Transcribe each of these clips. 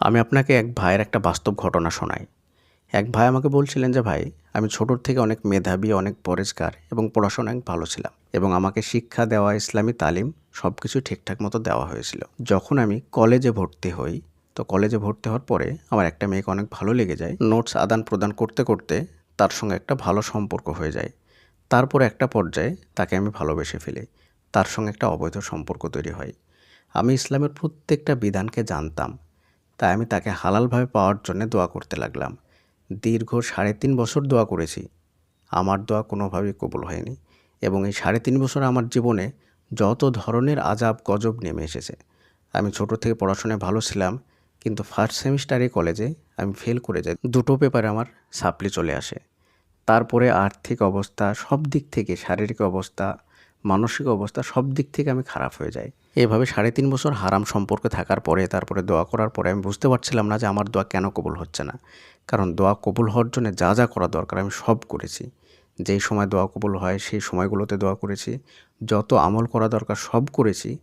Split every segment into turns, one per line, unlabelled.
আমি আপনাকে এক ভাইয়ের একটা বাস্তব ঘটনা শোনাই। এক ভাই আমাকে বলছিলেন যে, ভাই, আমি ছোটোর থেকে অনেক মেধাবী, অনেক পরিষ্কার এবং পড়াশোনায় ভালো ছিলাম এবং আমাকে শিক্ষা দেওয়া, ইসলামী তালিম সব কিছু ঠিকঠাক মতো দেওয়া হয়েছিল। যখন আমি কলেজে ভর্তি হই, তো কলেজে ভর্তি হওয়ার পরে আমার একটা মেয়েকে অনেক ভালো লেগে যায়। নোটস আদান প্রদান করতে করতে তার সঙ্গে একটা ভালো সম্পর্ক হয়ে যায়। তারপর একটা পর্যায়ে তাকে আমি ভালোবেসে ফেলি। তার সঙ্গে একটা অবৈধ সম্পর্ক তৈরি হয়। আমি ইসলামের প্রত্যেকটা বিধানকে জানতাম তাই আমি তাকে হালালভাবে পাওয়ার জন্য দোয়া করতে লাগলাম। দীর্ঘ সাড়ে তিন বছর দোয়া করেছি। আমার দোয়া কোনোভাবেই কবুল হয়নি এবং এই সাড়ে তিন বছর আমার জীবনে যত ধরনের আজাব গজব নেমে এসেছে। আমি ছোট থেকে পড়াশোনায় ভালো ছিলাম, কিন্তু ফার্স্ট সেমিস্টারে কলেজে আমি ফেল করে যাই। দুটো পেপারে আমার সাপ্লি চলে আসে। তারপরে আর্থিক অবস্থা সব দিক থেকে শারীরিক অবস্থা মানসিক অবস্থা সব দিক থেকে আমি খারাপ হয়ে যাই। এভাবে সাড়ে তিন বছর হারাম সম্পর্কে থাকার পরে, তারপরে দোয়া করার পরে আমি বুঝতে পারছিলাম না যে আমার দোয়া কেন কবুল হচ্ছে না। কারণ দোয়া কবুল হওয়ার জন্য যা যা করা দরকার আমি সব করেছি। যেই সময় দোয়া কবুল হয়, সেই সময়গুলোতে দোয়া করেছি। যত আমল করা দরকার সব করেছি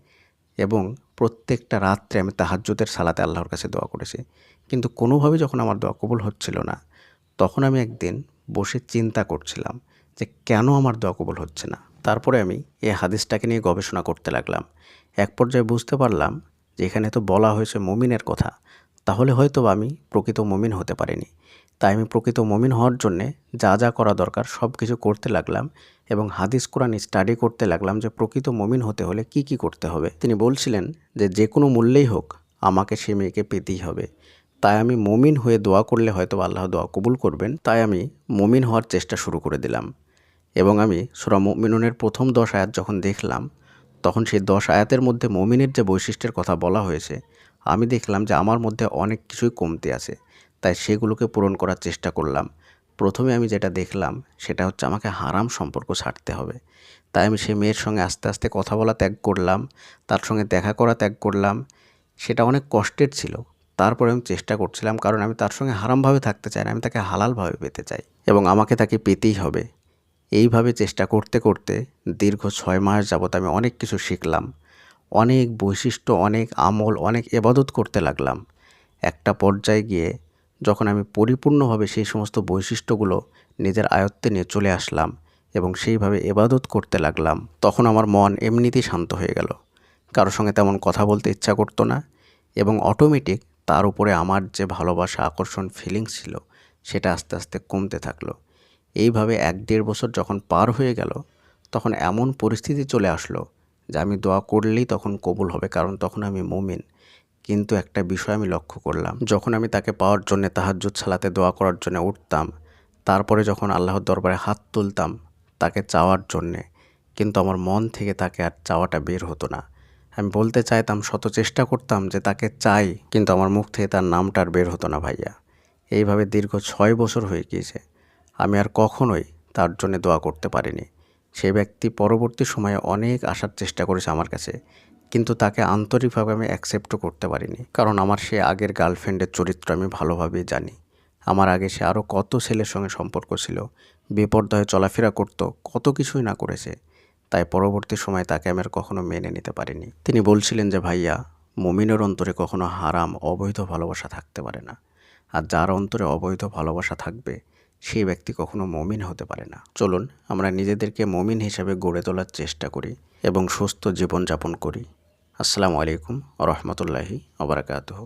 এবং প্রত্যেকটা রাত্রে আমি তাহাজ্জুদের সালাতে আল্লাহর কাছে দোয়া করেছি। কিন্তু কোনোভাবে যখন আমার দোয়া কবুল হচ্ছিল না, তখন আমি একদিন বসে চিন্তা করছিলাম যে কেন আমার দোয়া কবুল হচ্ছে না। তারপরে আমি এই হাদিসটাকে নিয়ে গবেষণা করতে লাগলাম। এক পর্যায়ে বুঝতে পারলাম যে এখানে তো বলা হয়েছে মমিনের কথা, তাহলে হয়তো আমি প্রকৃত মমিন হতে পারিনি। তাই আমি প্রকৃত মমিন হওয়ার জন্যে যা যা করা দরকার সব কিছু করতে লাগলাম এবং হাদিস কোরআন স্টাডি করতে লাগলাম যে প্রকৃত মমিন হতে হলে কি কি করতে হবে। তিনি বলছিলেন যে যে কোনো মূল্যেই হোক আমাকে সে মেয়েকে পেতেই হবে। তাই আমি মমিন হয়ে দোয়া করলে হয়তো আল্লাহ দোয়া কবুল করবেন, তাই আমি মমিন হওয়ার চেষ্টা শুরু করে দিলাম। এবং আমি সুরা মুমিনুনের প্রথম দশ আয়াত যখন দেখলাম, তখন সেই দশ আয়াতের মধ্যে মমিনের যে বৈশিষ্ট্যের কথা বলা হয়েছে, আমি দেখলাম যে আমার মধ্যে অনেক কিছুই কমতি আছে। তাই সেগুলোকে পূরণ করার চেষ্টা করলাম। প্রথমে আমি যেটা দেখলাম, সেটা হচ্ছে আমাকে হারাম সম্পর্ক ছাড়তে হবে। তাই আমি সেই মেয়ের সঙ্গে আস্তে আস্তে কথা বলা ত্যাগ করলাম, তার সঙ্গে দেখা করা ত্যাগ করলাম। সেটা অনেক কষ্টের ছিল। তারপরে আমি চেষ্টা করছিলাম, কারণ আমি তার সঙ্গে হারামভাবে থাকতে চাই না, আমি তাকে হালালভাবে পেতে চাই এবং আমাকে তাকে পেতেই হবে। এইভাবে চেষ্টা করতে করতে দীর্ঘ ছয় মাস যাবত আমি অনেক কিছু শিখলাম, অনেক বৈশিষ্ট্য, অনেক আমল, অনেক এবাদত করতে লাগলাম। একটা পর্যায়ে গিয়ে যখন আমি পরিপূর্ণভাবে সেই সমস্ত বৈশিষ্ট্যগুলো নিজের আয়ত্তে নিয়ে চলে আসলাম এবং সেইভাবে এবাদত করতে লাগলাম, তখন আমার মন এমনিতেই শান্ত হয়ে গেল। কারোর সঙ্গে তেমন কথা বলতে ইচ্ছা করতো না এবং অটোমেটিক তার উপরে আমার যে ভালোবাসা, আকর্ষণ ফিলিংস ছিল, সেটা আস্তে আস্তে কমতে থাকল। এইভাবে এক দেড় বছর যখন পার হয়ে গেল, তখন এমন পরিস্থিতি চলে আসলো যে আমি দোয়া করলেই তখন কবুল হবে, কারণ তখন আমি মুমিন। কিন্তু একটা বিষয় আমি লক্ষ্য করলাম, যখন আমি তাকে পাওয়ার জন্য তাহাজ্জুদ ছালাতে দোয়া করার জন্য উঠতাম, তারপরে যখন আল্লাহর দরবারে হাত তুলতাম তাকে চাওয়ার জন্যে, কিন্তু আমার মন থেকে তাকে আর চাওয়াটা বের হতো না। আমি বলতে চাইতাম, শত চেষ্টা করতাম যে তাকে চাই, কিন্তু আমার মুখ থেকে তার নামটা আর বের হতো না ভাইয়া। এইভাবে দীর্ঘ ছয় বছর হয়ে গিয়েছে। আমি আর কখনোই তার জন্য দোয়া করতে পারিনি। সেই ব্যক্তি পরবর্তী সময়ে অনেক আসার চেষ্টা করেছে আমার কাছে, কিন্তু তাকে আন্তরিকভাবে আমি অ্যাকসেপ্টও করতে পারিনি। কারণ আমার সে আগের গার্লফ্রেন্ডের চরিত্র আমি ভালোভাবেই জানি। আমার আগে সে আরও কত ছেলের সঙ্গে সম্পর্ক ছিল বিপর্দয়ে চলাফেরা করতো, কত কিছুই না করেছে। তাই পরবর্তী সময়ে তাকে আমি আর কখনো মেনে নিতে পারিনি। তিনি বলছিলেন যে, ভাইয়া, মমিনের অন্তরে কখনো হারাম, অবৈধ ভালোবাসা থাকতে পারে না। আর যার অন্তরে অবৈধ ভালোবাসা থাকবে সেই ব্যক্তি কখনো মমিন হতে পারে না। চলুন, আমরা নিজেদেরকে মমিন হিসাবে গড়ে তোলার চেষ্টা করি এবং সুস্থ জীবনযাপন করি। আসসালামু আলাইকুম রহমতুল্লাহি আবরাকাতহ